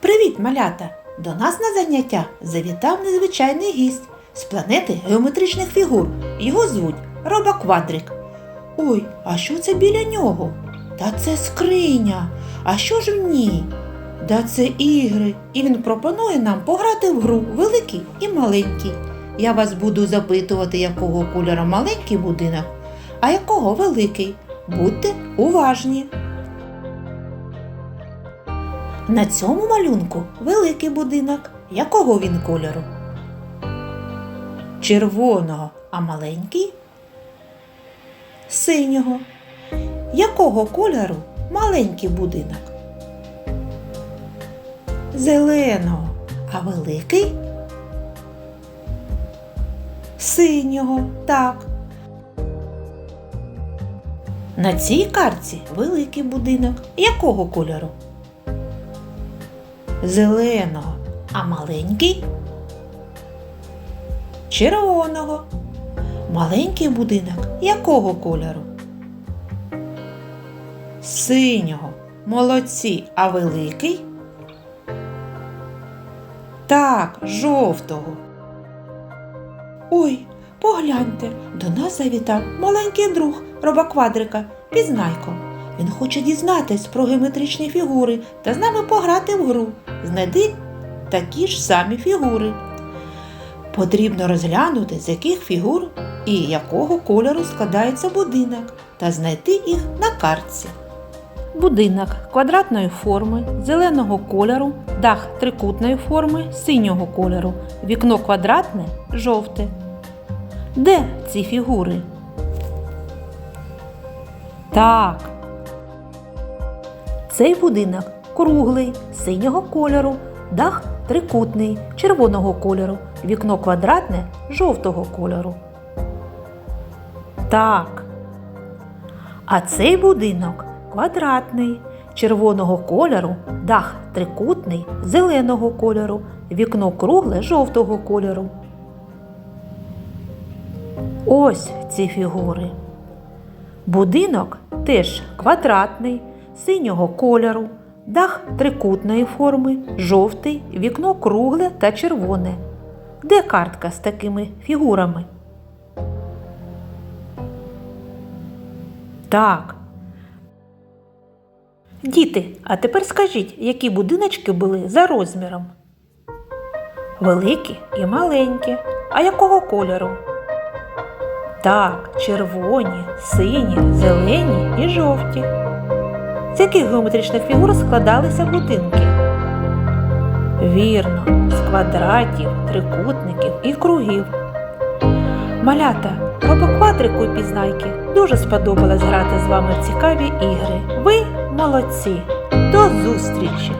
Привіт, малята! До нас на заняття завітав незвичайний гість з планети геометричних фігур. Його звуть Роба Квадрик. Ой, а що це біля нього? Та це скриня. А що ж в ній? Да це ігри, і він пропонує нам пограти в гру великий і маленький. Я вас буду запитувати, якого кольору маленький будинок, а якого великий. Будьте уважні. На цьому малюнку великий будинок. Якого він кольору? Червоного, а маленький? Синього. Якого кольору маленький будинок? Зеленого, а великий? Синього, так. На цій карті великий будинок. Якого кольору? Зеленого, а маленький? Червоного. Маленький будинок якого кольору? Синього. Молодці, а великий? Так, жовтого. Ой, погляньте, до нас завітав маленький друг робоквадрика, пізнайко. Він хоче дізнатись про геометричні фігури та з нами пограти в гру. Знайди такі ж самі фігури. Потрібно розглянути, з яких фігур і якого кольору складається будинок, та знайти їх на картці. Будинок квадратної форми, зеленого кольору, дах трикутної форми, синього кольору, вікно квадратне, жовте. Де ці фігури? Так. Цей будинок круглий, синього кольору, дах трикутний, червоного кольору, вікно квадратне, жовтого кольору. Так. А цей будинок квадратний, червоного кольору, дах трикутний, зеленого кольору, вікно кругле жовтого кольору. Ось ці фігури. Будинок теж квадратний, синього кольору, дах трикутної форми, жовтий, вікно кругле та червоне. Де картка з такими фігурами? Так. Діти, а тепер скажіть, які будиночки були за розміром? Великі і маленькі. А якого кольору? Так, червоні, сині, зелені і жовті. З яких геометричних фігур складалися будинки? Вірно, з квадратів, трикутників і кругів. Малята, робоквадрику і пізнайки дуже сподобалось грати з вами в цікаві ігри. Ви молодці! До зустрічі!